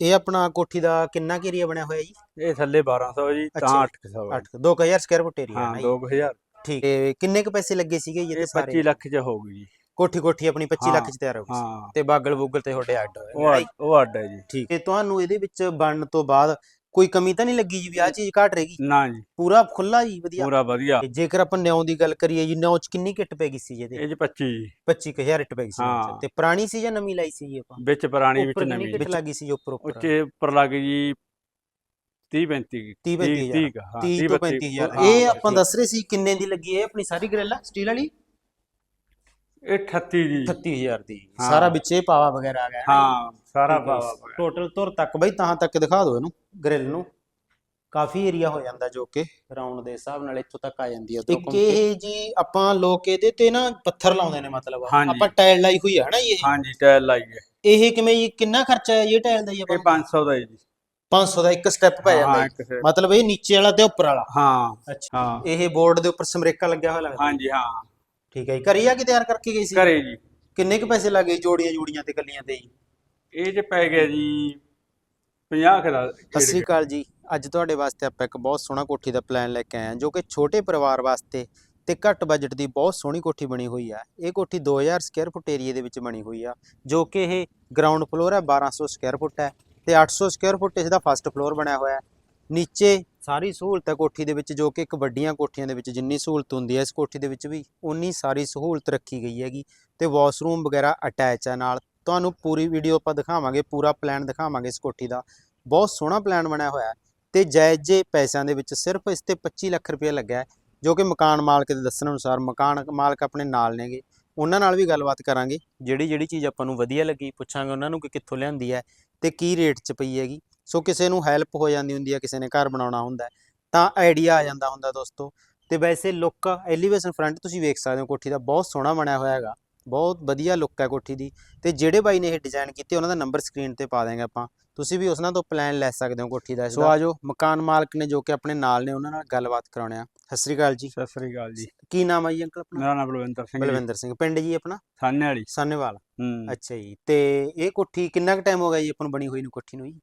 ਇਹ ਆਪਣਾ ਕੋਠੀ ਦਾ ਕਿੰਨਾ ਏਰੀਆ ਬਣਿਆ ਹੋਇਆ ਜੀ? ਇਹ ਥੱਲੇ 1200 ਜੀ ਤਾਂ ਜੀ। 800 8 2000 ਸਕੁਅਰ ਫੁੱਟ ਏਰੀਆ ਹਾਂ ਹੈ ਨਾ ਜੀ? 2000 ਠੀਕ ਤੇ ਕਿੰਨੇ ਕ ਪੈਸੇ ਲੱਗੇ ਸੀਗੇ ਇਹਦੇ ਸਾਰੇ? 25 ਲੱਖ ਚ ਹੋਊਗੀ ਜੀ। ਕੋਠੀ ਕੋਠੀ ਆਪਣੀ 25 ਲੱਖ ਹਾਂ, ਚ ਤਿਆਰ ਹੋ ਗਈ। ਹਾਂ। ਤੇ ਬਾਗਲ ਬੂਗਲ ਤੇ ਤੁਹਾਡੇ ਅੱਡ ਹੋਏ ਉਹ ਅੱਡ- ਉਹ ਅੱਡ ਹੈ ਜੀ। ਠੀਕ ਤੇ ਤੁਹਾਨੂੰ ਇਹਦੇ ਵਿੱਚ ਬਣਨ ਤੋਂ ਬਾਅਦ ਕੋਈ ਕਮੀ ਤਾਂ ਨਹੀਂ ਲੱਗੀ ਜੀ ਵੀ ਆਹ ਚੀਜ਼ ਘਟ ਰਹੇਗੀ? ਨਾ ਜੀ। ਪੂਰਾ ਖੁੱਲਾ ਜੀ ਵਧੀਆ। ਪੂਰਾ ਵਧੀਆ। ਤੇ ਜੇਕਰ ਆਪਾਂ ਨਿਉ ਦੀ ਗੱਲ ਕਰੀਏ ਜੀ ਨਿਉ ਚ ਕਿੰਨੀ ਕਿੱਟ ਪੈ ਗਈ ਸੀ ਜੀ ਇਹਦੇ? ਇਹ ਚ 25 ਜੀ 25000 ਇੱਟ ਪੈ ਗਈ ਸੀ ਇਹਦੇ ਚ। ਹਾਂ। ਤੇ ਪੁਰਾਣੀ ਸੀ ਜਾਂ ਨਵੀਂ ਲਾਈ ਸੀ ਜੀ ਆਪਾਂ? ਵਿੱਚ ਪੁਰਾਣੀ ਵਿੱਚ ਉੱਪਰ ਕਿੰਨੀ ਨਵੀਂ। ਕਿੱਟ ਲੱਗੀ ਸੀ ਜੀ ਉੱਪਰ ਉੱਪਰ? ਉੱਚੇ ਉੱਪਰ ਲੱਗ ਗਈ ਜੀ 30 35 30 35 30 ਹਾਂ 30 ਤੋਂ 35000 ਹਾਂ, ਇਹ ਆਪਾਂ। ਦੱਸ ਰਹੇ ਸੀ ਕਿੰਨੇ ਦੀ ਲੱਗੀ ਹੈ ਇਹ ਆਪਣੀ ਸਾਰੀ ਗ੍ਰਿਲ ਸਟੀਲ ਵਾਲੀ? ਇਹ 38 ਜੀ 38000 ਦੀ। ਹਾਂ। ਸਾਰਾ ਵਿੱਚੇ ਪਾਵਾ ਵਗੈਰਾ ਆ ਗਿਆ। ਹਾਂ ਸਾਰਾ ਪਾਵਾ ਟੋਟਲ ਤੁਰ ਤੱਕ ਬਈ ਤਾਂ ਤੱਕ ਦਿਖਾ ਦਿਓ ਇਹਨੂੰ ਗ੍ਰਿਲ ਨੂੰ। ਕਾਫੀ ਏਰੀਆ ਹੋ ਜਾਂਦਾ ਜੋ ਕਿ ਰਾਉਂਡ ਦੇ ਹਿਸਾਬ ਨਾਲ ਇੱਥੋਂ ਤੱਕ ਆ ਜਾਂਦੀ ਹੈ ਉੱਧਰੋਂ ਇੱਕ ਇਹ ਜੀ ਆਪਾਂ ਲੋਕ ਇਹਦੇ ਤੇ ਨਾ ਪੱਥਰ ਲਾਉਂਦੇ ਨੇ ਮਤਲਬ। ਹਾਂਜੀ। ਆਪਾਂ ਟਾਇਲ ਲਾਈ ਹੋਈ ਹੈ ਨਾ ਜੀ ਇਹ? ਹਾਂਜੀ ਟਾਇਲ ਲਾਈ ਹੈ। ਇਹ ਕਿਵੇਂ ਜੀ ਕਿੰਨਾ ਖਰਚਾ ਹੈ ਇਹ ਟਾਇਲ ਦਾ ਜੀ ਇਹ ਆਪਾਂ? 500 ਦਾ ਹੈ ਜੀ। 500 ਦਾ ਇੱਕ ਸਟੈਪ ਪੈ ਜਾਂਦਾ ਹਾਂ ਜੀ। ਇੱਕ ਮਤਲਬ ਇਹ ਨੀਚੇ ਵਾਲਾ ਤੇ ਉੱਪਰ ਵਾਲਾ। ਹਾਂ ਅੱਛਾ। ਹਾਂ। ਇਹ ਬੋਰਡ ਦੇ ਉੱਪਰ ਸਮਰੇਕਾ ਲੱਗਿਆ ਹੋਇਆ ਲੱਗਦਾ। ਹਾਂਜੀ ਹਾਂ। ਠੀਕ ਹੈ ਜੀ। ਕਰੀ ਆ ਕਿ ਤਿਆਰ ਕਰਕੇ ਗਈ ਸੀ? ਘਰੇ ਜੀ। ਕਿੰਨੇ ਕੁ ਪੈਸੇ ਲੱਗੇ ਜੋੜੀਆਂ ਜੋੜੀਆਂ ਤੇ ਕੱਲੀਆਂ ਤੇ ਜੀ? ਇਹ ਚ ਪੈ ਗਿਆ ਜੀ 50 ਕੁ ਦਾ ਸਤਿ ਸ਼੍ਰੀ ਅਕਾਲ ਜੀ। ਅੱਜ ਤੁਹਾਡੇ ਵਾਸਤੇ ਆਪਾਂ ਇੱਕ ਬਹੁਤ ਸੋਹਣਾ ਕੋਠੀ ਦਾ ਪਲਾਨ ਲੈ ਕੇ ਆਏ ਹਾਂ ਜੋ ਕਿ ਛੋਟੇ ਪਰਿਵਾਰ ਵਾਸਤੇ ਤੇ ਘੱਟ ਬਜਟ ਦੀ ਬਹੁਤ ਸੋਹਣੀ ਕੋਠੀ ਬਣੀ ਹੋਈ ਆ। ਇਹ ਕੋਠੀ 2000 ਸਕੁਅਰ ਫੁੱਟ ਏਰੀਆ ਦੇ ਵਿੱਚ ਬਣੀ ਹੋਈ ਆ ਜੋ ਕਿ ਇਹ ਗਰਾਊਂਡ ਫਲੋਰ ਹੈ 1200 ਸਕੁਅਰ ਫੁੱਟ ਹੈ ਤੇ 800 ਸਕੁਅਰ ਫੁੱਟ ਇਸ ਦਾ ਫਸਟ ਫਲੋਰ ਬਣਿਆ ਹੋਇਆ ਹੈ। ਨੀਚੇ ਸਾਰੀ ਸਹੂਲਤ ਹੈ ਕੋਠੀ ਦੇ ਵਿੱਚ ਜੋ ਕਿ ਇੱਕ ਵੱਡੀਆਂ ਕੋਠੀਆਂ ਦੇ ਵਿੱਚ ਜਿੰਨੀ ਸਹੂਲਤ ਹੁੰਦੀ ਹੈ ਇਸ ਕੋਠੀ ਦੇ ਵਿੱਚ ਵੀ ਉਨੀ ਸਾਰੀ ਸਹੂਲਤ ਰੱਖੀ ਗਈ ਹੈਗੀ ਤੇ ਵਾਸ਼ਰੂਮ ਵਗੈਰਾ ਅਟੈਚ ਹੈ ਨਾਲ। ਤੁਹਾਨੂੰ ਪੂਰੀ ਵੀਡੀਓ ਆਪਾਂ ਦਿਖਾਵਾਂਗੇ, ਪੂਰਾ ਪਲਾਨ ਦਿਖਾਵਾਂਗੇ ਇਸ ਕੋਠੀ ਦਾ। ਬਹੁਤ ਸੋਹਣਾ ਪਲਾਨ ਬਣਿਆ ਹੋਇਆ ਹੈ ਤੇ ਜਾਇਜ਼ ਜੇ ਪੈਸਿਆਂ ਦੇ ਵਿੱਚ ਸਿਰਫ ਇਸ ਤੇ 25 ਲੱਖ ਰੁਪਏ ਲੱਗਿਆ ਜੋ ਕਿ ਮਕਾਨ ਮਾਲਕ ਦੇ ਦੱਸਣ ਅਨੁਸਾਰ ਮਕਾਨ ਮਾਲਕ ਆਪਣੇ ਨਾਲ ਨੇਗੇ। ਉਹਨਾਂ ਨਾਲ ਵੀ ਗੱਲਬਾਤ ਕਰਾਂਗੇ ਜਿਹੜੀ ਜਿਹੜੀ ਚੀਜ਼ ਆਪਾਂ ਨੂੰ ਵਧੀਆ ਲੱਗੀ, ਪੁੱਛਾਂਗੇ ਉਹਨਾਂ ਨੂੰ ਕਿ ਕਿੱਥੋਂ ਲਿਆਂਦੀ ਹੈ ਤੇ ਕੀ ਰੇਟ 'ਚ ਪਈ ਹੈਗੀ। ਸੋ ਕਿਸੇ ਨੂੰ ਹੈਲਪ ਹੋ ਜਾਂਦੀ ਹੁੰਦੀ ਹੈ ਕਿਸੇ ਨੇ ਘਰ ਬਣਾਉਣਾ ਹੁੰਦਾ ਤਾਂ ਆਈਡੀਆ ਆ ਜਾਂਦਾ ਹੁੰਦਾ ਦੋਸਤੋ। ਤੇ ਵੈਸੇ ਲੁੱਕ ਐਲੀਵੇਸ਼ਨ ਫਰੰਟ ਤੁਸੀਂ ਵੇਖ ਸਕਦੇ ਹੋ ਕੋਠੀ ਦਾ ਬਹੁਤ ਸੋਹਣਾ ਬਣਿਆ ਹੋਇਆ ਹੈਗਾ ਬਹੁਤ ਵਧੀਆ ਲੁੱਕ ਹੈ ਕੋਠੀ ਦੀ। ਤੇ ਜਿਹੜੇ ਬਾਈ ਨੇ ਇਹ ਡਿਜ਼ਾਈਨ ਕੀਤੇ ਉਹਨਾਂ ਦਾ ਨੰਬਰ ਸਕਰੀਨ ਤੇ ਪਾ ਦਾਂਗੇ ਆਪਾਂ। ਤੁਸੀਂ ਵੀ ਉਹਨਾਂ ਤੋਂ ਪਲਾਨ ਲੈ ਸਕਦੇ ਹੋ ਕੋਠੀ ਦਾ ਸੋ ਆਜੋ ਮਕਾਨ ਮਾਲਕ ਨੇ ਜੋ ਕਿ ਆਪਣੇ ਨਾਲ ਨੇ ਉਹਨਾਂ ਨਾਲ ਗੱਲਬਾਤ ਕਰਾਉਣੇ ਆ ਸਤਿ ਸ੍ਰੀ ਅਕਾਲ ਜੀ। ਸਤਿ ਸ੍ਰੀ ਅਕਾਲ ਜੀ। ਕੀ ਨਾਮ ਹੈ ਜੀ ਅੰਕਲ ਆਪਣਾ? ਮੇਰਾ ਨਾਮ ਬਲਵਿੰਦਰ ਸਿੰਘ ਬਲਵਿੰਦਰ ਸਿੰਘ ਪਿੰਡ ਜੀ ਆਪਣਾ? ਸਾਨੇ ਵਾਲੀ ਸਾਨੇਵਾਲ ਹੂੰ। ਅੱਛਾ ਜੀ ਤੇ ਇਹ ਕੋਠੀ ਕਿੰਨਾ ਕੁ ਟਾਈਮ ਹੋ ਗਿਆ ਜੀ ਆਪਾਂ ਨੂੰ ਬਣੀ ਹੋਈ ਨੂੰ ਕੋਠੀ ਨੂੰ ਜੀ?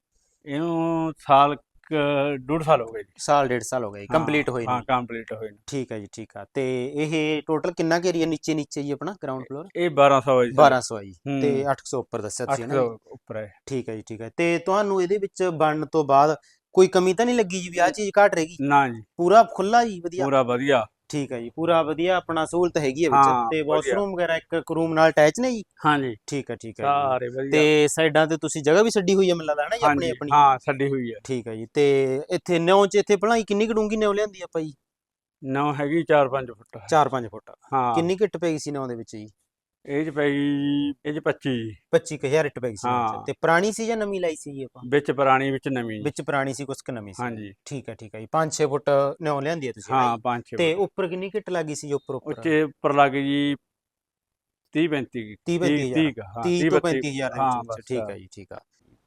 ਇਹਨੂੰ ਸਾਲ ਕੁ ਡੂਢ ਸਾਲ ਹੋ ਗਏ ਜੀ। ਸਾਲ ਡੇਢ ਸਾਲ ਹੋ ਗਏ ਹਾਂ, ਕੰਪਲੀਟ ਹੋਈ ਹਾਂ ਨੂੰ ਕੰਪਲੀਟ ਹੋਏ ਨੂੰ। ਠੀਕ ਹੈ ਜੀ ਠੀਕ ਆ। ਤੇ ਇਹ ਟੋਟਲ ਕਿੰਨਾ ਕੁ ਏਰੀਆ ਨੀਚੇ ਨੀਚੇ ਜੀ ਆਪਣਾ ਗਰਾਊਂਡ ਫਲੋਰ ਇਹ 1200 ਹੈ ਜੀ। 1200 ਆ ਜੀ। ਹੂੰ। ਤੇ 800 ਉੱਪਰ ਦੱਸਿਆ ਤੁਸੀਂ ਨਾ 800 ਜੀ? ਉੱਪਰ ਹੈ ਠੀਕ ਹੈ ਜੀ ਠੀਕ ਹੈ। ਤੇ ਤੁਹਾਨੂੰ ਇਹਦੇ ਵਿੱਚ ਬਣਨ ਤੋਂ ਬਾਅਦ ਕੋਈ ਕਮੀ ਤਾਂ ਨਹੀਂ ਲੱਗੀ ਜੀ? ਵੀ ਆਹ ਚੀਜ਼ ਘਟ ਰਹੇਗੀ? ਨਾ ਜੀ। ਪੂਰਾ ਖੁੱਲਾ ਜੀ ਵਧੀਆ? ਪੂਰਾ ਵਧੀਆ। ਠੀਕ ਹੈ ਜੀ ਪੂਰਾ ਵਧੀਆ ਆਪਣਾ ਸਹੂਲਤ ਹੈਗੀ ਹੈ ਹਾਂ, ਵਿੱਚ ਤੇ ਵਧੀਆ। ਵਾਸ਼ਰੂਮ ਵਗੈਰਾ ਇੱਕ ਰੂਮ ਨਾਲ ਅਟੈਚ ਨੇ ਜੀ? ਹਾਂਜੀ। ਠੀਕ ਹੈ ਠੀਕ ਹੈ ਜੀ। ਸਾਰੇ ਵਧੀਆ। ਤੇ ਸਾਈਡਾਂ ਤੇ ਤੁਸੀਂ ਜਗ੍ਹਾ ਵੀ ਛੱਡੀ ਹੋਈ ਹੈ ਮੈਨੂੰ ਲੱਗਦਾ ਹੈ ਨਾ ਜੀ ਆਪਣੀ ਹਾਂਜੀ ਆਪਣੀ? ਹਾਂ ਛੱਡੀ ਹੋਈ ਹੈ ਠੀਕ ਹੈ ਜੀ ਤੇ ਇੱਥੇ ਨਿਉ ਚ ਇੱਥੇ ਭਲਾਈ ਕਿੰਨੀ ਕੁ ਡੂੰਗੀ ਨਿਉ ਲਿਆਂਦੀ ਆਪਾਂ ਜੀ? ਨੌ ਹੈਗੀ 4-5 ਫੁੱਟ। 4-5 ਫੁੱਟ। ਹਾਂ। ਕਿੰਨੀ ਕਿੱਟ ਪੈ ਗਈ ਸੀ ਨਿਉ ਦੇ ਵਿੱਚ ਜੀ? ਇਹ ਚ ਪੈ ਗਈ ਇਹ ਚ 25 ਜੀ 25000 ਇੱਟ ਪੈ ਗਈ ਸੀ। ਹਾਂ। ਤੇ ਪੁਰਾਣੀ ਸੀ ਜਾਂ ਨਵੀਂ ਲਾਈ ਸੀ ਜੀ ਆਪਾਂ? ਵਿੱਚ ਪੁਰਾਣੀ ਵਿੱਚ ਨਵੀਂ। ਵਿੱਚ ਪੁਰਾਣੀ ਸੀ ਕੁਛ ਕੁ ਨਵੀਂ ਸੀ। ਹਾਂਜੀ। ਠੀਕ ਹੈ ਠੀਕ ਹੈ ਜੀ। 5-6 ਫੁੱਟ ਨਿਉ ਲਿਆਂਦੀ ਹੈ ਤੁਸੀਂ ਹਾਂ ਨਾ ਜੀ? 5-6 ਤੇ ਉੱਪਰ ਕਿੰਨੀ ਕਿੱਟ ਲੱਗੀ ਸੀ ਜੀ ਉੱਪਰ ਉੱਪਰ? ਉੱਚੇ ਉੱਪਰ ਲੱਗ ਜੀ 30-35 30 35 ਹਾਂ 30 ਤੋਂ 35000 ਦੇ ਹਾਂ, ਵਿੱਚ। ਬਸ, ਠੀਕ ਹੈ ਜੀ ਠੀਕ ਆ।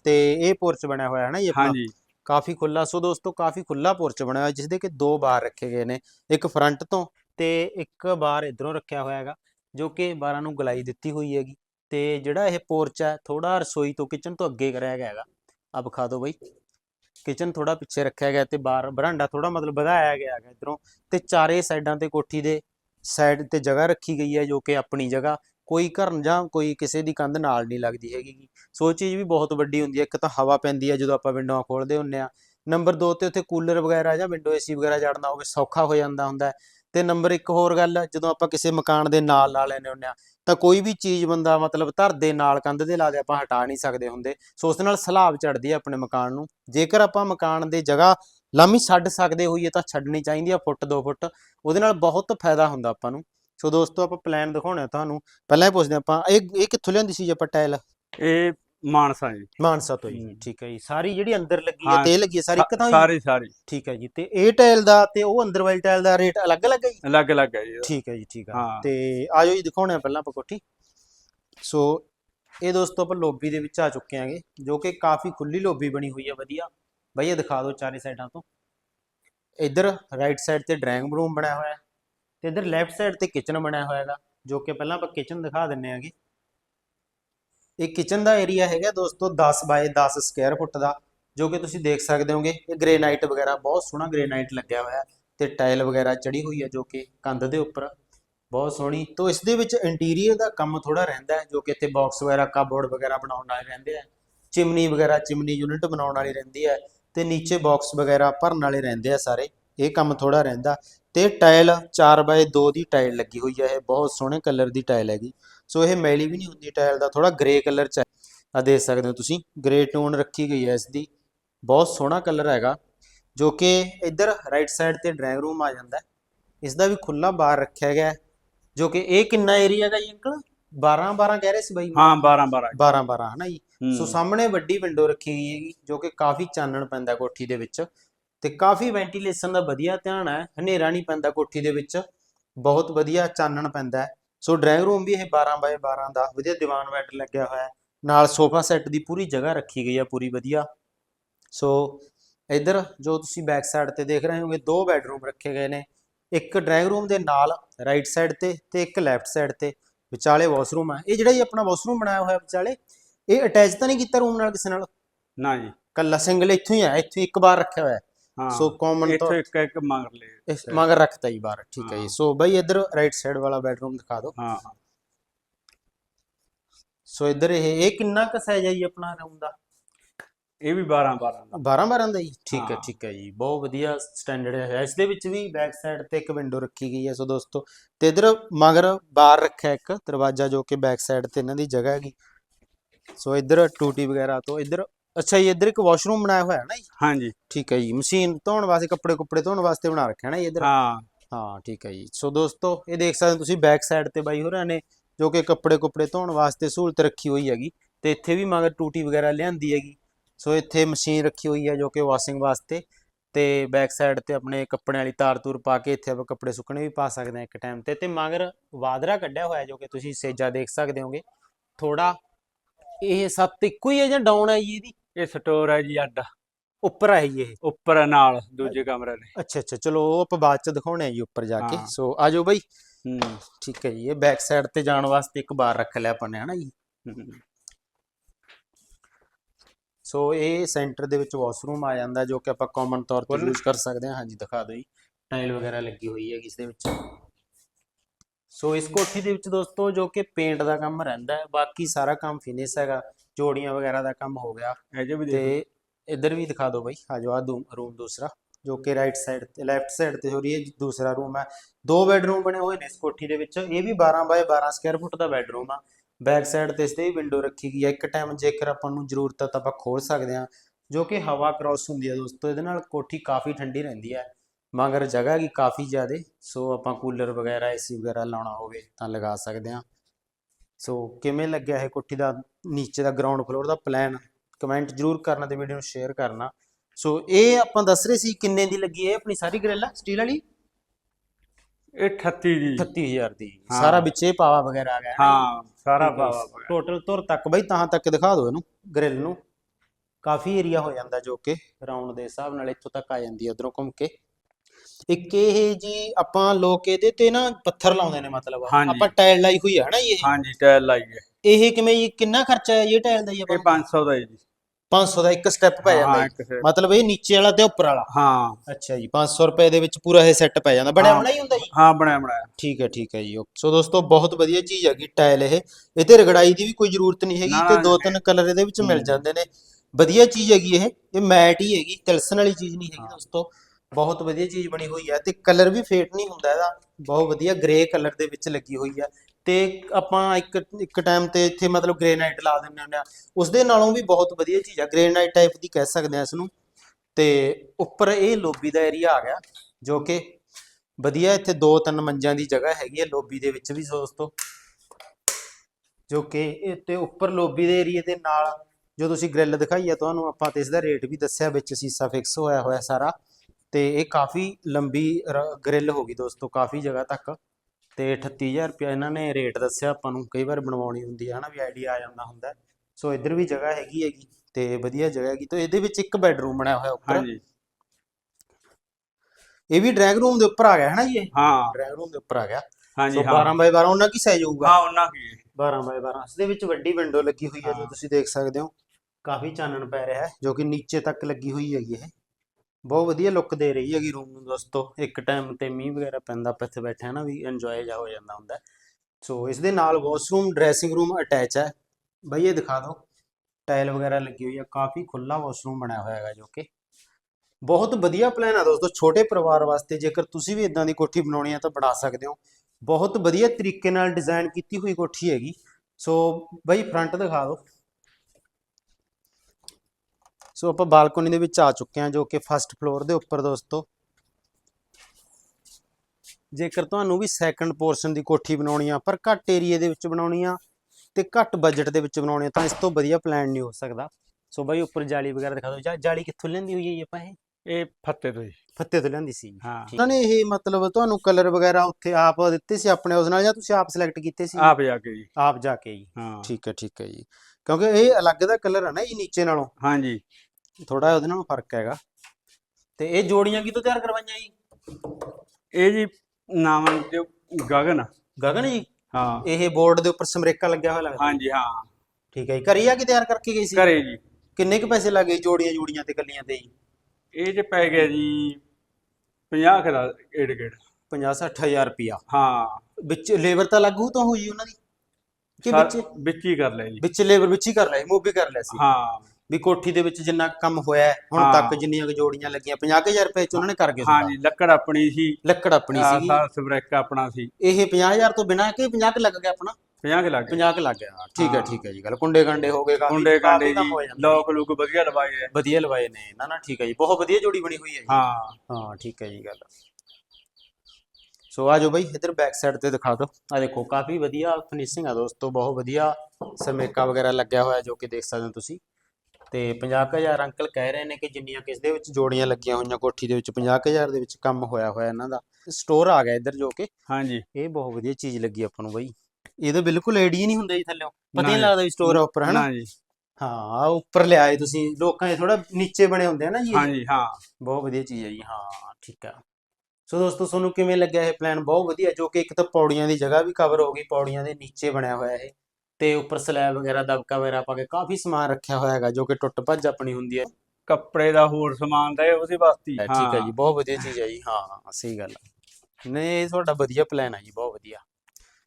ਤੇ ਇਹ ਪੋਰਚ ਬਣਿਆ ਹੋਇਆ ਹੈ ਨਾ ਜੀ ਆਪਣਾ। ਹਾਂਜੀ। ਕਾਫੀ ਖੁੱਲਾ ਸੋ ਦੋਸਤੋ ਕਾਫੀ ਖੁੱਲਾ ਪੋਰਚ ਬਣਿਆ ਹੋਇਆ ਜਿਸ ਦੇ ਕਿ ਦੋ ਬਾਰ ਰੱਖੇ ਗਏ ਨੇ। ਇੱਕ ਫਰੰਟ ਤੋਂ ਤੇ ਇੱਕ ਬਾਰ ਇਧਰੋਂ ਰੱਖਿਆ ਹੋਇਆ ਹੈਗਾ। ਜੋ ਕਿ ਬਾਰਾਂ ਨੂੰ ਗਲਾਈ ਦਿੱਤੀ ਹੋਈ ਹੈਗੀ ਤੇ ਜਿਹੜਾ ਇਹ ਪੋਰਚ ਹੈ ਥੋੜਾ ਰਸੋਈ ਤੋਂ ਕਿਚਨ ਤੋਂ ਅੱਗੇ ਕਰਿਆ ਗਿਆ ਹੈਗਾ। ਆ ਵਿਖਾ ਦਿਓ ਬਈ। ਕਿਚਨ ਥੋੜਾ ਪਿੱਛੇ ਰੱਖਿਆ ਗਿਆ ਤੇ ਬਾਹਰ ਬਰਾਂਡਾ ਥੋੜਾ ਮਤਲਬ ਵਧਾਇਆ ਗਿਆ ਹੈਗਾ ਇਧਰੋਂ ਤੇ ਚਾਰੇ ਸਾਈਡਾਂ ਤੇ ਕੋਠੀ ਦੇ ਸਾਈਡ ਤੇ ਜਗ੍ਹਾ ਰੱਖੀ ਗਈ ਹੈ ਜੋ ਕਿ ਆਪਣੀ ਜਗ੍ਹਾ। ਕੋਈ ਘਰ ਜਾਂ ਕੋਈ ਕਿਸੇ ਦੀ ਕੰਧ ਨਾਲ ਨਹੀਂ ਲੱਗਦੀ ਹੈਗੀ ਸੋ ਚੀਜ਼ ਵੀ ਬਹੁਤ ਵੱਡੀ ਹੁੰਦੀ ਹੈ। ਇੱਕ ਤਾਂ ਹਵਾ ਪੈਂਦੀ ਹੈ ਜਦੋਂ ਆਪਾਂ ਵਿੰਡੋਆਂ ਖੋਲਦੇ ਹੁੰਨੇ ਆ ਨੰਬਰ 2 ਤੇ ਉੱਥੇ ਕੂਲਰ ਵਗੈਰਾ ਜਾਂ ਵਿੰਡੋ ਏਸੀ ਵਗੈਰਾ ਜੜਨਾ ਹੋਵੇ, ਸੌਖਾ ਹੋ ਜਾਂਦਾ ਹੁੰਦਾ ਤੇ ਨੰਬਰ ਇੱਕ ਹੋਰ ਗੱਲ ਜਦੋਂ ਆਪਾਂ ਕਿਸੇ ਮਕਾਨ ਦੇ ਨਾਲ ਲਾ ਲੈਨੇ ਹੁੰਨੇ ਆ, ਤਾਂ ਕੋਈ ਵੀ ਚੀਜ਼ ਬੰਦਾ ਮਤਲਬ ਧਰ ਦੇ ਨਾਲ ਕੰਧ ਦੇ ਲਾ ਦੇ, ਆਪਾਂ ਹਟਾ ਨਹੀਂ ਸਕਦੇ ਹੁੰਦੇ। ਸੋ ਉਸ ਨਾਲ ਸਲਾਬ ਚੜਦੀ ਹੈ ਆਪਣੇ ਮਕਾਨ ਨੂੰ। ਜੇਕਰ ਆਪਾਂ ਮਕਾਨ ਦੇ ਜਗ੍ਹਾ ਲਾਮੀ ਛੱਡ ਸਕਦੇ ਹੋਈਏ ਤਾਂ ਛੱਡਣੀ ਚਾਹੀਦੀ ਆ, ਫੁੱਟ 2 ਫੁੱਟ। ਉਹਦੇ ਨਾਲ ਬਹੁਤ ਫਾਇਦਾ ਹੁੰਦਾ ਆਪਾਂ ਨੂੰ। ਸੋ ਦੋਸਤੋ, ਆਪਾਂ ਪਲਾਨ ਦਿਖਾਉਣਾ ਤੁਹਾਨੂੰ। ਪਹਿਲਾਂ ਹੀ ਪੁੱਛਦੇ ਆਪਾਂ, ਇਹ ਇਹ ਕਿੱਥੋਂ ਲਿਆਂਦੀ ਸੀ ਜੀ ਆਪਾਂ ਟਾਇਲ? ਇਹ ਮਾਨਸਾ ਜੀ। ਮਾਨਸਾ ਤੋਂ ਜੀ। ਠੀਕ ਹੈ ਜੀ। ਸਾਰੀ ਜਿਹੜੀ ਅੰਦਰ ਲੱਗੀ ਹੈ ਤੇ ਇਹ ਲੱਗੀ ਹੈ ਸਾਰੀ ਇੱਕ ਤਾਂ? ਸਾਰੀ ਸਾਰੀ। ਠੀਕ ਹੈ ਜੀ। ਤੇ ਇਹ ਟਾਇਲ ਦਾ ਤੇ ਉਹ ਅੰਦਰ ਵਾਲੀ ਟਾਇਲ ਦਾ ਰੇਟ ਅਲੱਗ-ਅਲੱਗ ਹੈ ਜੀ? ਅਲੱਗ ਅਲੱਗ ਹੈ ਜੀ। ਠੀਕ ਹੈ ਜੀ ਠੀਕ ਹੈ। ਤੇ ਆਜੋ ਜੀ ਦਿਖਾਉਣੇ ਆ ਪਹਿਲਾਂ ਆਪਾਂ ਕੋਠੀ ਸੋ ਇਹ ਦੋਸਤੋ ਆਪਾਂ ਲੌਬੀ ਦੇ ਵਿੱਚ ਆ ਚੁੱਕੇ ਆਂਗੇ ਜੋ ਕਿ ਕਾਫੀ ਖੁੱਲੀ ਲੌਬੀ ਬਣੀ ਹੋਈ ਹੈ ਵਧੀਆ। ਬਈ ਇਹ ਦਿਖਾ ਦਿਓ ਚਾਰੇ ਸਾਈਡਾਂ ਤੋਂ। ਇੱਧਰ ਰਾਈਟ ਸਾਈਡ ਤੇ ਡਰਾਇੰਗ ਰੂਮ ਬਣਿਆ ਹੋਇਆ ਹੈ ਤੇ ਇੱਧਰ ਲੈਫਟ ਸਾਈਡ ਤੇ ਕਿਚਨ ਬਣਿਆ ਹੋਇਆ ਹੈਗਾ ਜੋ ਕਿ ਪਹਿਲਾਂ ਆਪਾਂ ਕਿਚਨ ਦਿਖਾ ਦਿੰਨੇ ਆਂਗੇ। ਇਹ ਕਿਚਨ ਦਾ ਏਰੀਆ ਹੈਗਾ ਦੋਸਤੋ 10 ਬਾਏ 10 ਸਕੁਅਰ ਫੁੱਟ ਦਾ, ਜੋ ਕਿ ਤੁਸੀਂ ਦੇਖ ਸਕਦੇ ਹੋਗੇ। ਇਹ ਗ੍ਰੇਨਾਈਟ ਵਗੈਰਾ, ਬਹੁਤ ਸੋਹਣਾ ਗ੍ਰੇਨਾਈਟ ਲੱਗਿਆ ਹੋਇਆ ਤੇ ਟਾਇਲ ਵਗੈਰਾ ਚੜੀ ਹੋਈ ਹੈ ਜੋ ਕਿ ਕੰਧ ਦੇ ਉੱਪਰ। ਬਹੁਤ ਸੋਹਣੀ। ਤੋਂ ਇਸ ਦੇ ਵਿੱਚ ਇੰਟੀਰੀਅਰ ਦਾ ਕੰਮ ਥੋੜਾ ਰਹਿੰਦਾ ਹੈ, ਜੋ ਕਿ ਇੱਥੇ ਬਾਕਸ ਵਗੈਰਾ ਕਬੋਰਡ ਵਗੈਰਾ ਬਣਾਉਣ ਵਾਲੇ ਰਹਿੰਦੇ ਆ। ਚਿਮਨੀ ਵਗੈਰਾ ਚਿਮਨੀ ਯੂਨਿਟ ਬਣਾਉਣ ਵਾਲੀ ਰਹਿੰਦੀ ਹੈ ਤੇ ਨੀਚੇ ਬਾਕਸ ਵਗੈਰਾ ਭਰਨ ਵਾਲੇ ਰਹਿੰਦੇ ਆ ਸਾਰੇ। ਇਹ ਕੰਮ ਥੋੜਾ ਰਹਿੰਦਾ। ਤੇ ਟਾਇਲ 4 ਬਾਏ 2 ਦੀ ਟਾਇਲ ਲੱਗੀ ਹੋਈ ਹੈ ਇਹ ਬਹੁਤ ਸੋਹਣੇ ਕਲਰ ਦੀ ਟਾਇਲ ਹੈਗੀ। ਸੋ ਇਹ ਮੈਲੀ ਵੀ ਨਹੀਂ ਹੁੰਦੀ ਟਾਇਲ ਦਾ ਥੋੜਾ ਗ੍ਰੇ ਕਲਰ ਚ ਆ ਦੇਖ ਸਕਦੇ ਹੋ ਤੁਸੀਂ ਗ੍ਰੇ ਟੋਨ ਰੱਖੀ ਗਈ ਹੈ ਇਸ ਦੀ ਬਹੁਤ ਸੋਹਣਾ ਕਲਰ ਹੈਗਾ ਜੋ ਕਿ ਇੱਧਰ ਰਾਈਟ ਸਾਈਡ ਤੇ ਡਰਾਇੰਗ ਰੂਮ ਆ ਜਾਂਦਾ ਇਸ ਦਾ ਵੀ ਖੁੱਲਾ ਬਾਰ ਰੱਖਿਆ ਗਿਆ ਜੋ ਕਿ ਇਹ ਕਿੰਨਾ ਏਰੀਆ ਹੈਗਾ ਜੀ ਅੰਕਲ? 12 12 ਕਹਿ ਰਹੇ ਸੀ ਬਾਈ ਹਾਂ 12 12 12 12 ਹਨਾ ਜੀ? ਸੋ ਸਾਹਮਣੇ ਵੱਡੀ ਵਿੰਡੋ ਰੱਖੀ ਗਈ ਹੈਗੀ ਜੋ ਕਿ ਕਾਫੀ ਚਾਨਣ ਪੈਂਦਾ ਕੋਠੀ ਦੇ ਵਿੱਚ। ਤੇ ਕਾਫੀ ਵੈਂਟੀਲੇਸ਼ਨ ਦਾ ਵਧੀਆ ਧਿਆਨ ਹੈ ਹਨੇਰਾ ਨਹੀਂ ਪੈਂਦਾ ਕੋਠੀ ਦੇ ਵਿੱਚ ਬਹੁਤ ਵਧੀਆ ਚਾਨਣ ਪੈਂਦਾ ਹੈ। ਸੋ ਡਰਾਇੰਗ ਰੂਮ ਵੀ ਇਹ 12 ਬਾਏ 12 ਦਾ ਵਧੀਆ ਦੀਵਾਨ ਬੈੱਡ ਲੱਗਿਆ ਹੋਇਆ ਹੈ। ਨਾਲ ਸੋਫਾ ਸੈੱਟ ਦੀ ਪੂਰੀ ਜਗ੍ਹਾ ਰੱਖੀ ਗਈ ਹੈ ਪੂਰੀ ਵਧੀਆ। ਸੋ ਇੱਧਰ ਜੋ ਤੁਸੀਂ ਬੈਕ ਸਾਈਡ ਤੇ ਦੇਖ ਰਹੇ ਹੋਗੇ ਦੋ ਬੈੱਡਰੂਮ ਰੱਖੇ ਗਏ ਨੇ। ਇੱਕ ਡਰਾਇੰਗ ਰੂਮ ਦੇ ਨਾਲ ਰਾਈਟ ਸਾਈਡ ਤੇ ਤੇ ਇੱਕ ਲੈਫਟ ਸਾਈਡ ਤੇ ਵਿਚਾਲੇ ਵਾਸ਼ਰੂਮ ਹੈ। ਇਹ ਜਿਹੜਾ ਜੀ ਆਪਣਾ ਵਾਸ਼ਰੂਮ ਬਣਾਇਆ ਹੋਇਆ ਵਿਚਾਲੇ ਇਹ ਅਟੈਚ ਤਾਂ ਨਹੀਂ ਕੀਤਾ ਰੂਮ ਨਾਲ ਕਿਸੇ ਨਾਲ? ਨਾ ਜੀ। ਕੱਲਾ ਸਿੰਗਲ ਇੱਥੋਂ ਹੀ ਆ ਇੱਥੇ ਇੱਕ ਬਾਰ ਰੱਖਿਆ ਹੋਇਆ ਹੈ। ਹਾਂ। ਸੋ ਕਾਮਨ ਇੱਥੋਂ ਤੋਂ ਇੱਕ ਇੱਕ ਮੰਗ ਲੈ ਇਸ ਮਗਰ ਰੱਖਤਾ ਜੀ ਬਾਰ ਠੀਕ ਹੈ ਜੀ। ਸੋ ਬਈ ਇੱਧਰ ਰਾਈਟ ਸਾਈਡ ਵਾਲਾ ਬੈਡਰੂਮ ਦਿਖਾ ਦਿਓ। ਹਾਂ। ਸੋ ਇੱਧਰ ਇਹ ਇਹ ਕਿੰਨਾ ਕੁ ਸਾਈਜ਼ ਹੈ ਜੀ ਆਪਣਾ ਰੂਮ ਦਾ? ਇਹ ਵੀ 12 12 ਦਾ। 12 12 ਦਾ ਜੀ? ਠੀਕ ਹਾਂ। ਠੀਕ ਹੈ ਜੀ। ਬਹੁਤ ਵਧੀਆ ਸਟੈਂਡਰਡ ਹੈ। ਇਸ ਦੇ ਵਿੱਚ ਵੀ ਬੈਕ ਸਾਈਡ ਤੇ ਇੱਕ ਵਿੰਡੋ ਰੱਖੀ ਗਈ ਹੈ। ਸੋ ਦੋਸਤੋ ਤੇ ਇਧਰ ਮਗਰ ਬਾਰ ਰੱਖਿਆ ਇੱਕ ਦਰਵਾਜ਼ਾ ਜੋ ਕਿ ਬੈਕ ਸਾਈਡ ਤੇ ਇਹਨਾਂ ਦੀ ਜਗ੍ਹਾ ਹੈਗੀ। ਸੋ ਇਧਰ ਟੂਟੀ ਵਗੈਰਾ ਤੋਂ ਇਧਰ ਅੱਛਾ ਜੀ ਇਧਰ ਇੱਕ ਵਾਸ਼ਰੂਮ ਬਣਾਇਆ ਹੋਇਆ ਹੈ ਨਾ ਜੀ? ਹਾਂ ਜੀ ਠੀਕ ਹੈ ਜੀ ਮਸ਼ੀਨ ਧੋਣ ਵਾਸਤੇ ਕੱਪੜੇ ਕੁੱਪੜੇ ਧੋਣ ਵਾਸਤੇ ਬਣਾ ਰੱਖਿਆ ਨਾ ਜੀ ਇਧਰ? ਹਾਂ। ਹਾਂ ਠੀਕ ਹੈ ਜੀ। ਸੋ ਦੋਸਤੋ ਇਹ ਦੇਖ ਸਕਦੇ ਹੋ ਤੁਸੀਂ ਬੈਕ ਸਾਈਡ ਤੇ ਬਾਈ ਹੋਰਾਂ ਨੇ ਜੋ ਕਿ ਕੱਪੜੇ ਕੁੱਪੜੇ ਧੋਣ ਵਾਸਤੇ ਸਹੂਲਤ ਰੱਖੀ ਹੋਈ ਹੈਗੀ ਤੇ ਇੱਥੇ ਵੀ ਮਗਰ ਟੂਟੀ ਵਗੈਰਾ ਲਿਆਂਦੀ ਹੈਗੀ। ਸੋ ਇੱਥੇ ਮਸ਼ੀਨ ਰੱਖੀ ਹੋਈ ਹੈ ਜੋ ਕਿ ਵਾਸ਼ਿੰਗ ਵਾਸਤੇ ਤੇ ਬੈਕ ਸਾਈਡ ਤੇ ਆਪਣੇ ਕੱਪੜਿਆਂ ਵਾਲੀ ਤਾਰ ਤੂਰ ਪਾ ਕੇ ਇੱਥੇ ਆਪਾਂ ਕੱਪੜੇ ਸੁੱਕਣੇ ਵੀ ਪਾ ਸਕਦੇ ਹਾਂ ਇੱਕ ਟਾਈਮ ਤੇ ਤੇ ਮਗਰ ਵਾਦਰਾ ਕੱਢਿਆ ਹੋਇਆ ਜੋ ਕਿ ਤੁਸੀਂ ਸੇਜਾ ਦੇਖ ਸਕਦੇ ਹੋਗੇ। ਥੋੜਾ ਇਹ ਸੱਤ ਇੱਕੋ ਹੀ ਹੈ ਜਾਂ ਡਾਊਨ ਹੈ ਜੀ ਇਹਦੀ? ਇਹ ਸਟੋਰ ਹੈ ਜੀ ਅੱਡ। ਉੱਪਰ ਹੈ ਜੀ ਇਹ? ਉੱਪਰ ਨਾਲ ਦੂਜੇ ਕਮਰੇ ਨੇ ਅੱਛਾ ਅੱਛਾ ਚਲੋ ਉਹ ਆਪਾਂ ਬਾਅਦ ਚ ਦਿਖਾਉਣੇ ਆ ਜੀ ਉੱਪਰ ਜਾ ਕੇ। ਹਾਂ। ਸੋ ਆਜੋ ਬਾਈ। ਹੂੰ। ਠੀਕ ਹੈ ਜੀ ਇਹ ਬੈਕ ਸਾਈਡ ਤੇ ਜਾਣ ਵਾਸਤੇ ਇੱਕ ਬਾਰ ਰੱਖ ਲਿਆ ਆਪਾਂ ਨੇ ਹਨਾ ਜੀ? ਹੂੰ। ਸੋ ਇਹ ਸੈਂਟਰ ਦੇ ਵਿੱਚ ਵਾਸ਼ਰੂਮ ਆ ਜਾਂਦਾ ਜੋ ਕਿ ਆਪਾਂ ਕਾਮਨ ਤੌਰ ਤੇ ਖੋਲ੍ਹਣਾ? ਯੂਜ਼ ਕਰ ਸਕਦੇ ਹਾਂ। ਹਾਂਜੀ ਦਿਖਾ ਦਿਓ ਜੀ। ਟਾਈਲ ਵਗੈਰਾ ਲੱਗੀ ਹੋਈ ਹੈ ਇਸ ਦੇ ਵਿੱਚ। ਸੋ ਇਸ ਕੋਠੀ ਦੇ ਵਿੱਚ ਦੋਸਤੋ ਜੋ ਕਿ ਪੇਂਟ ਦਾ ਕੰਮ ਰਹਿੰਦਾ ਹੈ ਬਾਕੀ ਸਾਰਾ ਕੰਮ ਫਿਨਿਸ਼ ਹੈਗਾ ਜੋੜੀਆਂ ਵਗੈਰਾ ਦਾ ਕੰਮ ਹੋ ਗਿਆ। ਇਹ ਜੇ ਵੀ ਦੇਖ। ਤੇ ਇੱਧਰ ਵੀ ਦਿਖਾ ਦਿਓ ਬਾਈ ਆ ਜਾਓ ਆ ਰੂਮ ਦੂਸਰਾ ਜੋ ਕਿ ਰਾਈਟ ਸਾਈਡ ਤੇ ਲੈਫਟ ਸਾਈਡ ਤੇ ਹੋ ਰਹੀ ਹੈ ਦੂਸਰਾ ਰੂਮ ਹੈ। ਦੋ ਬੈੱਡਰੂਮ ਬਣੇ ਹੋਏ ਨੇ ਇਸ ਕੋਠੀ ਦੇ ਵਿੱਚ ਇਹ ਵੀ 12 ਬਾਏ 12 ਸਕੁਅਰ ਫੁੱਟ ਦਾ ਬੈੱਡਰੂਮ ਆ। ਬੈਕ ਸਾਈਡ ਤੇ ਇਸ ਤੇ ਵੀ ਵਿੰਡੋ ਰੱਖੀ ਗਈ ਹੈ ਇੱਕ ਟਾਈਮ ਜੇਕਰ ਆਪਾਂ ਨੂੰ ਜ਼ਰੂਰਤ ਹੈ ਤਾਂ ਆਪਾਂ ਖੋਲ ਸਕਦੇ ਹਾਂ ਜੋ ਕਿ ਹਵਾ ਕ੍ਰਾਸ ਹੁੰਦੀ ਹੈ ਦੋਸਤੋ ਇਹਦੇ ਨਾਲ ਕੋਠੀ ਕਾਫੀ ਠੰਡੀ ਰਹਿੰਦੀ ਹੈ। ਮਗਰ ਜਗ੍ਹਾ ਕੀ ਕਾਫੀ ਜ਼ਿਆਦੇ ਸੋ ਆਪਾਂ ਕੂਲਰ ਵਗੈਰਾ ਏਸੀ ਵਗੈਰਾ ਲਾਉਣਾ ਹੋਵੇ ਤਾਂ ਲਗਾ ਸਕਦੇ ਹਾਂ। ਸੋ ਕਿਵੇਂ ਲੱਗਿਆ ਇਹ ਕੋਠੀ ਦਾ ਨੀਚੇ ਦਾ ਗਰਾਊਂਡ ਫਲੋਰ ਦਾ ਪਲਾਨ ਕਮੈਂਟ ਜਰੂਰ ਕਰਨਾ ਤੇ ਵੀਡੀਓ ਨੂੰ ਸ਼ੇਅਰ ਕਰਨਾ। ਸੋ ਇਹ ਆਪਾਂ ਦੱਸ ਰਹੇ ਸੀ ਕਿੰਨੇ ਦੀ ਲੱਗੀ ਹੈ ਇਹ ਆਪਣੀ ਸਾਰੀ ਗ੍ਰਿਲ ਸਟੀਲ ਵਾਲੀ? ਇਹ 38 ਜੀ 38000 ਦੀ। ਸਾਰਾ ਵਿੱਚੇ ਪਾਵਾ ਵਗੈਰਾ ਆ ਗਿਆ। ਹਾਂ ਸਾਰਾ ਪਾਵਾ। ਟੋਟਲ ਤੁਰ ਤੱਕ ਬਈ ਤਾਂ ਤੱਕ ਦਿਖਾ ਦਿਓ ਇਹਨੂੰ ਗ੍ਰਿਲ ਨੂੰ। ਕਾਫੀ ਏਰੀਆ ਹੋ ਜਾਂਦਾ ਜੋ ਕਿ ਰਾਉਂਡ ਦੇ ਹਿਸਾਬ ਨਾਲ ਇੱਥੋਂ ਤੱਕ ਆ ਜਾਂਦੀ ਹੈ ਉਧਰੋਂ ਘੁੰਮ ਕੇ। ਇੱਕ ਇਹ ਜੀ ਆਪਾਂ ਲੋਕ ਇਹਦੇ ਤੇ ਨਾ ਪੱਥਰ ਲਾਉਂਦੇ ਨੇ ਮਤਲਬ। ਹਾਂਜੀ। ਆਪਾਂ ਟਾਇਲ ਲਾਈ ਹੋਈ ਹੈ ਨਾ ਜੀ ਇਹ? ਹਾਂ ਜੀ ਟਾਇਲ ਲਾਈ ਹੈ। ਇਹ ਕਿਵੇਂ ਜੀ ਕਿੰਨਾ ਖਰਚਾ ਹੈ ਜੀ ਇਹ ਟਾਇਲ ਦਾ ਜੀ ਇਹ ਆਪਾਂ? 500 ਦਾ ਹੈ ਜੀ। 500 ਦਾ ਇੱਕ ਸਟੈਪ ਪੈ ਜਾਂਦਾ ਹਾਂ ਜੀ। ਇੱਕ set। ਮਤਲਬ ਇਹ ਨੀਚੇ ਵਾਲਾ ਤੇ ਉੱਪਰ ਵਾਲਾ? ਹਾਂ। ਅੱਛਾ ਜੀ 500 ਰੁਪਏ ਦੇ ਵਿੱਚ ਪੂਰਾ ਇਹ ਸੈੱਟ ਪੈ ਜਾਂਦਾ। ਬਣਿਆ ਹਾਂ। ਹੁੰਦਾ ਜੀ? ਹਾਂ ਬਣਾਇਆ ਬਣਾਇਆ ਠੀਕ ਹੈ ਠੀਕ ਹੈ ਜੀ। ਓਕੇ ਸੋ ਦੋਸਤੋ ਬਹੁਤ ਵਧੀਆ ਚੀਜ਼ ਹੈਗੀ ਟਾਇਲ ਇਹ। ਇਹ ਤੇ ਰਗੜਾਈ ਦੀ ਵੀ ਕੋਈ ਜ਼ਰੂਰਤ ਨਹੀਂ ਹੈਗੀ ਨਾ, ਤੇ ਨਾ, ਦੋ ਤਿੰਨ ਕਲਰ ਇਹਦੇ ਵਿੱਚ ਮਿਲ। ਜਾਂਦੇ ਨੇ। ਵਧੀਆ ਚੀਜ਼ ਹੈਗੀ ਇਹ। ਇਹ ਮੈਟ ਹੀ ਹੈਗੀ ਤਿਲਸਣ ਵਾਲੀ ਚੀਜ਼ ਨਹੀਂ ਹੈਗੀ ਦੋਸਤੋ। ਬਹੁਤ ਵਧੀਆ ਚੀਜ਼ ਬਣੀ ਹੋਈ ਹੈ ਤੇ ਕਲਰ ਵੀ ਫੇਟ ਨਹੀਂ ਹੁੰਦਾ ਇਹਦਾ। ਬਹੁਤ ਵਧੀਆ ਗ੍ਰੇ ਕਲਰ ਦੇ ਵਿੱਚ ਲੱਗੀ ਹੋਈ ਹੈ ਤੇ ਆਪਾਂ ਇੱਕ ਇੱਕ ਟਾਈਮ ਤੇ ਇੱਥੇ ਮਤਲਬ ਗ੍ਰੇਨਾਈਟ ਲਾ ਦਿੰਦੇ ਹੁੰਦੇ ਆ। ਉਸ ਦੇ ਨਾਲੋਂ ਵੀ ਬਹੁਤ ਵਧੀਆ ਚੀਜ਼ ਆ। ਗ੍ਰੇਨਾਈਟ ਟਾਈਪ ਦੀ ਕਹਿ ਸਕਦੇ ਆ ਇਸ ਨੂੰ ਤੇ ਉੱਪਰ ਇਹ ਲੋਬੀ ਦਾ ਏਰੀਆ ਆ ਗਿਆ, ਜੋ ਕਿ ਵਧੀਆ ਇੱਥੇ ਦੋ ਤਿੰਨ ਮੰਜਾਂ ਦੀ ਜਗ੍ਹਾ ਹੈਗੀ ਹੈ ਲੋਬੀ ਦੇ ਵਿੱਚ ਵੀ ਦੋਸਤੋ। ਜੋ ਕਿ ਇਹ ਤੇ ਉੱਪਰ ਲੋਬੀ ਦੇ ਏਰੀਏ ਦੇ ਨਾਲ, ਜੋ ਤੁਸੀਂ ਗ੍ਰਿਲ ਦਿਖਾਈ ਹੈ ਤੁਹਾਨੂੰ ਆਪਾਂ ਤੇ ਇਸ ਦਾ ਰੇਟ ਵੀ ਦੱਸਿਆ, ਵਿੱਚ ਸੀਸਾ ਫਿਕਸ ਹੋਇਆ ਹੋਇਆ ਸਾਰਾ। ਤੇ ਇਹ ਕਾਫੀ ਲੰਬੀ ਗ੍ਰਿਲ ਹੋ ਗਈ ਦੋਸਤੋ ਕਾਫੀ ਜਗ੍ਹਾ ਤੱਕ। ਤੇ 38000 ਰੁਪਇਆ ਇਹਨਾਂ ਨੇ ਰੇਟ ਦੱਸਿਆ ਆਪਾਂ ਨੂੰ ਕਈ ਵਾਰ ਬਣਵਾਉਣੀ ਹੁੰਦੀ ਹੈ ਨਾ ਵੀ ਆਈਡੀਆ ਆ ਜਾਂਦਾ ਹੁੰਦਾ। ਹੈ। ਸੋ ਇੱਧਰ ਵੀ ਜਗ੍ਹਾ ਹੈਗੀ ਹੈਗੀ ਤੇ ਵਧੀਆ ਜਗ੍ਹਾ ਹੈਗੀ। ਤੇ ਇਹਦੇ ਵਿੱਚ ਇੱਕ ਬੈੱਡਰੂਮ ਬਣਾਇਆ ਹੋਇਆ ਹਾਂ ਉੱਪਰ। ਜੀ ਇਹ ਵੀ ਡਰਾਇੰਗ ਰੂਮ ਦੇ ਉੱਪਰ ਆ ਗਿਆ ਹੈ ਨਾ ਜੀ ਇਹ? ਹਾਂ। ਡਰਾਇੰਗ ਰੂਮ ਦੇ ਉੱਪਰ ਆ ਗਿਆ। ਹਾਂ ਸੋ ਜੀ 12 ਹਾਂ ਬਾਈ 12 ਉਹਨਾਂ ਕੀ ਸਾਈਜ਼ ਹੋਊਗਾ? ਹਾਂ ਉਹਨਾਂ ਕੀ। ਹੈ। 12 ਬਾਏ 12 ਇਸ ਦੇ ਵਿੱਚ ਵੱਡੀ ਵਿੰਡੋ ਲੱਗੀ ਹੋਈ ਹੈ ਜੋ ਹਾਂ। ਤੁਸੀਂ ਦੇਖ ਸਕਦੇ ਹੋ। ਕਾਫੀ ਚਾਨਣ ਪੈ ਰਿਹਾ ਹੈ ਜੋ ਕਿ ਨੀਚੇ ਤੱਕ ਲੱਗੀ ਹੋਈ ਹੈਗੀ ਇਹ। ਬਹੁਤ ਵਧੀਆ ਲੁੱਕ ਦੇ ਰਹੀ ਹੈਗੀ ਰੂਮ ਨੂੰ ਦੋਸਤੋ। ਇੱਕ ਟਾਈਮ ਤੇ ਮੀਂਹ ਵਗੈਰਾ ਪੈਂਦਾ ਆਪਾਂ ਇੱਥੇ ਬੈਠੇ ਆ ਨਾ ਵੀ ਇੰਜੋਏ ਜਾ ਹੋ ਜਾਂਦਾ ਹੁੰਦਾ। ਸੋ ਇਸ ਦੇ ਨਾਲ ਵਾਸ਼ਰੂਮ ਡਰੈਸਿੰਗ ਰੂਮ ਅਟੈਚ ਹੈ। ਬਈ ਇਹ ਦਿਖਾ ਦਿਓ। ਟਾਇਲ ਵਗੈਰਾ ਲੱਗੀ ਹੋਈ ਹੈ। ਕਾਫੀ ਖੁੱਲਾ ਵਾਸ਼ਰੂਮ ਬਣਿਆ ਹੋਇਆ ਹੈਗਾ ਜੋ ਕਿ। ਬਹੁਤ ਵਧੀਆ ਪਲਾਨ ਆ ਦੋਸਤੋ। ਛੋਟੇ ਪਰਿਵਾਰ ਵਾਸਤੇ ਜੇਕਰ ਤੁਸੀਂ ਵੀ ਇਦਾਂ ਦੀ ਕੋਠੀ ਬਣਾਉਣੀ ਹੈ ਤਾਂ ਬਣਾ ਸਕਦੇ ਹੋ। ਬਹੁਤ ਵਧੀਆ ਤਰੀਕੇ ਨਾਲ ਡਿਜ਼ਾਈਨ ਕੀਤੀ ਹੋਈ ਕੋਠੀ ਹੈਗੀ। ਸੋ ਬਈ ਫਰੰਟ ਦਿਖਾ ਦਿਓ। ਸੋ ਆਪਾਂ ਬਾਲਕੋਨੀ ਦੇ ਵਿੱਚ ਆ ਚੁੱਕੇ ਹਾਂ ਜੋ ਕਿ ਫਸਟ ਫਲੋਰ ਦੇ ਉੱਪਰ ਦੋਸਤੋ। ਜੇਕਰ ਤੁਹਾਨੂੰ ਵੀ ਸੈਕੰਡ ਪੋਰਸ਼ਨ ਦੀ ਕੋਠੀ ਬਣਾਉਣੀ ਆ ਪਰ ਘੱਟ ਏਰੀਏ ਦੇ ਵਿੱਚ ਬਣਾਉਣੀ ਆ ਤੇ ਘੱਟ ਬਜਟ ਦੇ ਵਿੱਚ ਬਣਾਉਣੀ ਆ ਤਾਂ ਇਸ ਤੋਂ ਵਧੀਆ ਪਲਾਨ ਨਹੀਂ ਹੋ ਸਕਦਾ। ਸੋ ਬਈ ਉੱਪਰ ਜਾਲੀ ਵਗੈਰਾ ਦਿਖਾ ਦਿਓ। ਜਾਲੀ ਕਿੱਥੋਂ ਲੈਂਦੀ ਹੋਈ ਹੈ ਆਪਾਂ ਇਹ? ਇਹ ਫੱਤੇ ਤੋਂ ਜੀ। ਫੱਤੇ ਤੋਂ ਲੈਂਦੀ ਸੀ। ਹਾਂ। ਉਹਨਾਂ ਨੇ ਇਹ ਮਤਲਬ ਤੁਹਾਨੂੰ ਕਲਰ ਵਗੈਰਾ ਉੱਥੇ ਆਪ ਦਿੱਤੇ ਸੀ ਆਪਣੇ ਉਸ ਨਾਲ ਜਾਂ ਤੁਸੀਂ ਆਪ ਸਿਲੈਕਟ ਕੀਤੇ ਸੀ? ਆਪ ਜਾ ਕੇ ਜੀ। ਆਪ ਜਾ ਕੇ ਜੀ। ਹਾਂ। ਠੀਕ ਹੈ ਠੀਕ ਹੈ ਜੀ। ਕਿਉਂਕਿ ਇਹ ਅਲੱਗ ਦਾ ਕਲਰ ਹੈ ਨਾ ਜੀ ਨੀਚੇ ਨਾਲੋਂ। ਹਾਂਜੀ। ਥੋੜਾ ਉਹਦੇ ਨਾਲੋਂ ਫ਼ਰਕ ਹੈਗਾ। ਤੇ ਇਹ ਜੋੜੀਆਂ ਕਿਤੋਂ ਤਿਆਰ ਕਰਵਾਈਆਂ ਜੀ? ਇਹ ਜੀ ਨਾਮ ਜੋ ਗਗਨ। ਗਗਨ ਜੀ? ਹਾਂ। ਇਹ ਬੋਰਡ ਦੇ ਉੱਪਰ ਸਮਰੇਕਾ ਲੱਗਿਆ ਹੋਇਆ ਲੱਗਦਾ। ਹਾਂਜੀ ਹਾਂ। ਠੀਕ ਹੈ ਜੀ। ਘਰੇ ਆ ਕੇ ਤਿਆਰ ਕਰਕੇ ਗਈ ਸੀ? ਘਰੇ ਜੀ। ਕਿੰਨੇ ਕੁ ਪੈਸੇ ਲੱਗੇ ਜੋੜੀਆਂ ਜੋੜੀਆਂ ਤੇ ਕੱਲੀਆਂ ਤੇ ਜੀ? ਇਹ ਚ ਪੈ ਗਿਆ ਜੀ 50 ਕੁ ਦਾ ਏੜ ਗੇੜ। 50 60000 ਰੁਪਿਆ ਹਾਂ। ਵਿੱਚ ਲੇਬਰ ਤਾਂ ਲੱਗੂ ਤਾਂ ਹੋਈ ਉਹਨਾਂ ਦੀ? ਕਿ ਵਿੱਚ? ਵਿੱਚ ਹੀ ਕਰ ਲਿਆ ਜੀ। ਵਿੱਚ ਲੇਬਰ ਵਿੱਚ ਹੀ ਕਰ ਲਿਆ ਮੂਵ ਵੀ ਕਰ ਲਿਆ ਸੀ। ਹਾਂ। ਵੀ ਕੋਠੀ ਦੇ ਵਿੱਚ ਜਿੰਨਾ ਕੰਮ ਹੋਇਆ ਹੈ, ਹੁਣ ਹਾਂ। ਤੱਕ ਜਿੰਨੀਆਂ ਜੋੜੀਆਂ ਲੱਗੀਆਂ 50000 ਰੁਪਏ ਚ ਉਹਨਾਂ ਨੇ ਕਰ ਗਏ ਹਾਂ ਜੀ ਲੱਕੜ ਆਪਣੀ ਸੀ। ਲੱਕੜ ਆਪਣੀ ਸੀਗੀ। ਸਾਰਾ ਸਬਰੇਕ ਆਪਣਾ ਸੀ। ਇਹ 50000 ਤੋਂ ਬਿਨਾ ਕਿ 50 ਕੁ ਲੱਗ ਗਿਆ ਆਪਣਾ? 50 ਕੁ ਲੱਗ ਗਏ 50 ਕੁ ਲੱਗ ਗਿਆ ਠੀਕ ਹੈ ਹਾਂ। ਠੀਕ ਹੈ ਜੀ ਗੱਲ। ਕੁੰਡੇ ਕੰਡੇ ਹੋ ਗਏ ਕਾਫੀ ਕੁੰਡੇ ਕਾਂਡੇ ਜੀ ਹੋ ਲੋਕ ਲੋਕ ਵਧੀਆ ਲਵਾਏ ਹੈ ਵਧੀਆ ਲਵਾਏ ਨੇ ਨਾ ਨਾ ਠੀਕ ਹੈ ਜੀ ਬਹੁਤ ਵਧੀਆ ਜੋੜੀ ਬਣੀ ਹੋਈ ਹੈ ਜੀ। ਹਾਂ। ਹਾਂ ਠੀਕ ਹੈ ਜੀ ਗੱਲ। ਸੋ ਆ ਜਾਓ ਬਈ ਇੱਧਰ ਬੈਕ ਸਾਈਡ ਤੇ ਦਿਖਾ ਦਿਓ। ਆ ਦੇਖੋ ਕਾਫੀ ਵਧੀਆ ਫਿਨਿਸ਼ਿੰਗ ਆ ਦੋਸਤੋ ਬਹੁਤ ਵਧੀਆ ਸਰਮੇਕਾ ਵਗੈਰਾ ਲੱਗਿਆ ਹੋਇਆ ਜੋ ਕਿ ਦੇਖ ਸਕਦੇ ਹੋ ਤੁਸੀਂ। ਤੇ 50000 ਅੰਕਲ ਕਹਿ ਰਹੇ ਨੇ ਕਿ ਜਿੰਨੀਆਂ ਕਿਸ ਦੇ ਵਿੱਚ ਜੋੜੀਆਂ ਲੱਗੀਆਂ ਹੋਈਆਂ ਕੋਠੀ ਦੇ ਵਿੱਚ 50000 ਦੇ ਵਿੱਚ ਕੰਮ ਹੋਇਆ ਹੋਇਆ ਇਹਨਾਂ ਦਾ। ਸਟੋਰ ਆ ਗਿਆ ਇੱਧਰ ਜੋ ਕਿ। ਹਾਂਜੀ। ਇਹ ਬਹੁਤ ਵਧੀਆ ਚੀਜ਼ ਲੱਗੀ ਆਪਾਂ ਨੂੰ ਬਈ। ਇਹਦਾ ਬਿਲਕੁਲ ਆਈਡੀਆ ਨਹੀਂ ਹੁੰਦਾ ਜੀ ਥੱਲੇ ਪਤਾ ਨਹੀਂ। ਲੱਗਦਾ ਵੀ ਸਟੋਰ ਆ ਉੱਪਰ ਹਨਾ? ਨਾ ਜੀ ਹਾਂ ਉੱਪਰ ਲਿਆਏ ਤੁਸੀਂ। ਲੋਕਾਂ ਦੇ ਥੋੜਾ ਨੀਚੇ ਬਣੇ ਹੁੰਦੇ ਆ ਨਾ ਜੀ ਇਹ। ਹਾਂਜੀ ਹਾਂ। ਬਹੁਤ ਵਧੀਆ ਚੀਜ਼ ਹੈ ਜੀ ਹਾਂ ਠੀਕ ਆ। ਸੋ ਦੋਸਤੋ ਤੁਹਾਨੂੰ ਕਿਵੇਂ ਲੱਗਿਆ ਇਹ ਪਲਾਨ ਬਹੁਤ ਵਧੀਆ। ਜੋ ਕਿ ਇੱਕ ਤਾਂ ਪੌੜੀਆਂ ਦੀ ਜਗ੍ਹਾ ਵੀ ਕਵਰ ਹੋ ਗਈ ਪੌੜੀਆਂ ਦੇ ਨੀਚੇ ਬਣਿਆ ਹੋਇਆ ਇਹ। ਤੇ ਉੱਪਰ ਸਲੈਬ ਵਗੈਰਾ ਦਬਕਾ ਵਗੈਰਾ ਪਾ ਕੇ ਕਾਫੀ ਸਮਾਨ ਰੱਖਿਆ ਹੋਇਆ ਹੈਗਾ ਜੋ ਕਿ ਟੁੱਟ ਭੱਜ ਆਪਣੀ ਹੁੰਦੀ ਹੈ। ਕੱਪੜੇ ਦਾ ਹੋਰ ਸਮਾਨ ਦਾ ਇਹ ਉਹਦੇ ਵਾਸਤੇ ਹੀ। ਠੀਕ ਹੈ ਜੀ ਬਹੁਤ ਵਧੀਆ ਚੀਜ਼ ਹੈ ਜੀ ਹਾਂ ਸਹੀ ਗੱਲ ਨਹੀਂ ਇਹ ਤੁਹਾਡਾ ਵਧੀਆ ਪਲਾਨ ਹੈ ਜੀ ਬਹੁਤ ਵਧੀਆ।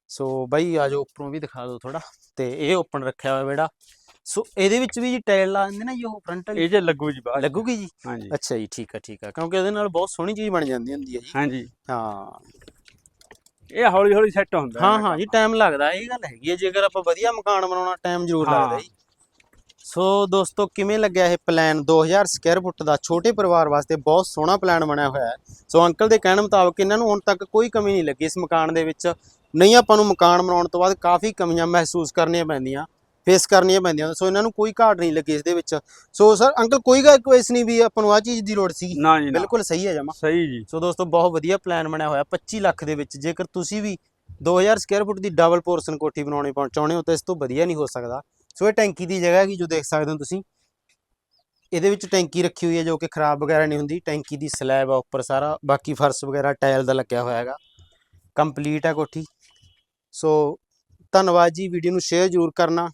ਸੋ ਬਾਈ ਆ ਜਾਓ ਉੱਪਰੋਂ ਵੀ ਦਿਖਾ ਦਿਓ ਥੋੜਾ ਤੇ ਇਹ ਓਪਨ ਰੱਖਿਆ ਹੋਇਆ ਬੇੜਾ ਸੋ ਇਹਦੇ ਵਿੱਚ ਵੀ ਜੀ ਟਾਇਲ ਲਾ ਦਿੰਦੇ ਨਾ ਜੀ ਉਹ ਫਰੰਟ ਵਾਲੀ? ਇਹ ਜੇ ਲੱਗੂ ਜੀ ਬਾਅਦ ਲੱਗੂਗੀ ਜੀ? ਹਾਂਜੀ। ਅੱਛਾ ਜੀ ਠੀਕ ਹੈ ਠੀਕ ਹੈ ਕਿਉਂਕਿ ਉਹਦੇ ਨਾਲ ਬਹੁਤ ਸੋਹਣੀ ਚੀਜ਼ ਬਣ ਜਾਂਦੀ ਹੁੰਦੀ ਹੈ ਜੀ। ਹਾਂਜੀ। ਹਾਂ। ਇਹ ਹੌਲੀ ਹੌਲੀ ਸੈੱਟ ਹੁੰਦਾ ਹਾਂ ਹੈ ਜੀ ਟਾਈਮ ਲੱਗਦਾ ਇਹ ਗੱਲ ਹੈਗੀ ਹੈ ਜੇਕਰ ਆਪਾਂ ਵਧੀਆ ਮਕਾਨ ਬਣਾਉਣਾ ਟਾਈਮ ਜ਼ਰੂਰ। ਲੱਗਦਾ ਜੀ। ਸੋ ਦੋਸਤੋ ਕਿਵੇਂ ਲੱਗਿਆ ਇਹ ਪਲਾਨ 2000 ਸਕੁਅਰ ਫੁੱਟ ਦਾ ਛੋਟੇ ਪਰਿਵਾਰ ਵਾਸਤੇ ਬਹੁਤ ਸੋਹਣਾ ਪਲਾਨ ਬਣਿਆ ਹੋਇਆ ਹੈ। ਸੋ ਅੰਕਲ ਦੇ ਕਹਿਣ ਮੁਤਾਬਕ ਇਹਨਾਂ ਨੂੰ ਹੁਣ ਤੱਕ ਕੋਈ ਕਮੀ ਨਹੀਂ ਲੱਗੀ ਇਸ ਮਕਾਨ ਦੇ ਵਿੱਚ। ਨਹੀਂ ਆਪਾਂ ਨੂੰ ਮਕਾਨ ਬਣਾਉਣ ਤੋਂ ਬਾਅਦ ਕਾਫੀ ਕਮੀਆਂ ਮਹਿਸੂਸ ਕਰਨੀਆਂ ਪੈਂਦੀਆਂ। ਫੇਸ ਕਰਨੀਆਂ ਪੈਂਦੀਆਂ ਸੋ ਇਹਨਾਂ ਨੂੰ ਕੋਈ ਘਾਟ ਨਹੀਂ ਲੱਗੀ ਇਸ ਦੇ ਵਿੱਚ। ਸੋ ਸਰ ਅੰਕਲ ਕੋਈ ਗੱਲ ਕੁਐਸ ਨਹੀਂ ਵੀ ਆਪਾਂ ਨੂੰ ਆ ਚੀਜ਼ ਦੀ ਲੋੜ ਸੀ ਨਾ ਜੀ ਨਾ। ਬਿਲਕੁਲ ਸਹੀ ਹੈ ਜਮਾ। ਸਹੀ ਜੀ। ਸੋ ਦੋਸਤੋ ਬਹੁਤ ਵਧੀਆ ਪਲਾਨ ਬਣਿਆ ਹੋਇਆ 25 ਲੱਖ ਦੇ ਵਿੱਚ। ਜੇਕਰ ਤੁਸੀਂ ਵੀ 2000 ਸਕੁਅਰ ਫੁੱਟ ਦੀ ਡਬਲ ਪੋਰਸ਼ਨ ਕੋਠੀ ਬਣਾਉਣੀ ਪਾ- ਚਾਹੁੰਦੇ ਹੋ ਤਾਂ ਇਸ ਤੋਂ ਵਧੀਆ ਨਹੀਂ ਹੋ ਸਕਦਾ। ਸੋ ਇਹ ਟੈਂਕੀ ਦੀ ਜਗ੍ਹਾ ਹੈਗੀ ਜੋ ਦੇਖ ਸਕਦੇ ਹੋ ਤੁਸੀਂ। ਇਹਦੇ ਵਿੱਚ ਟੈਂਕੀ ਰੱਖੀ ਹੋਈ ਹੈ ਜੋ ਕਿ ਖਰਾਬ ਵਗੈਰਾ ਨਹੀਂ ਹੁੰਦੀ। ਟੈਂਕੀ ਦੀ ਸਲੈਬ ਆ ਉੱਪਰ ਸਾਰਾ। ਬਾਕੀ ਫਰਸ਼ ਵਗੈਰਾ ਟਾਇਲ ਦਾ ਲੱਗਿਆ ਹੋਇਆ ਹੈਗਾ। ਕੰਪਲੀਟ ਹੈ ਕੋਠੀ। ਸੋ ਧੰਨਵਾਦ ਜੀ। ਵੀਡੀਓ ਨੂੰ ਸ਼ੇਅਰ ਜ਼ਰੂਰ ਕਰਨਾ।